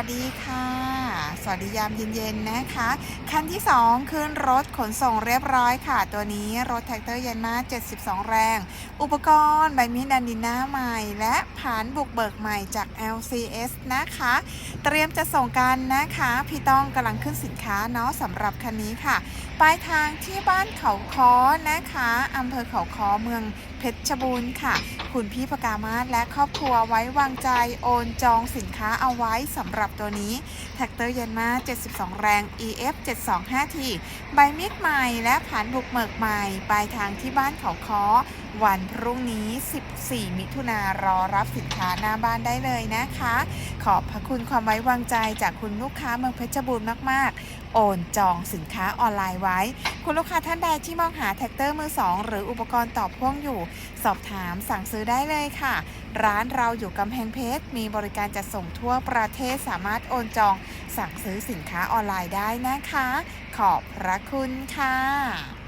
วัสดีค่ะ สวัสดียามเย็นๆนะคะ คันที่ 2 ขึ้นรถขนส่งเรียบร้อยค่ะ ตัวนี้รถแท็กเตอร์ยันมา72 แรง อุปกรณ์ใบมีดดันดินหน้าใหม่ และผานบุกเบิกใหม่จาก LCS นะคะ เตรียมจะส่งกันนะคะ พี่ต้องกำลังขึ้นสินค้าเนาะสำหรับคันนี้ค่ะปลายทางที่บ้านเขาค้อนะคะอำเภอเขาค้อเมืองเพชรบูรณ์ค่ะ คุณพี่พกามาศและครอบครัวไว้วางใจโอนจองสินค้าเอาไว้สำหรับตัวนี้แท็กเตอร์ยันมา 72 แรง EF 725 t ใบมิดใหม่และผ่านบุกเมิกใหม่ปลายทางที่บ้านเขาค้อวันพรุ่งนี้ 14 มิถุนารอรับสินค้าหน้าบ้านได้เลยนะคะ ขอบพระคุณความไว้วางใจจากคุณลูกค้าเมืองเพชรบูรณ์มาก ๆโอนจองสินค้าออนไลน์ไว้ คุณลูกค้าท่านใดที่มองหาแท็กเตอร์มือสองหรืออุปกรณ์ต่อพ่วงอยู่ สอบถามสั่งซื้อได้เลยค่ะ ร้านเราอยู่กำแพงเพชร มีบริการจัดส่งทั่วประเทศสามารถโอนจองสั่งซื้อสินค้าออนไลน์ได้นะคะ ขอบพระคุณค่ะ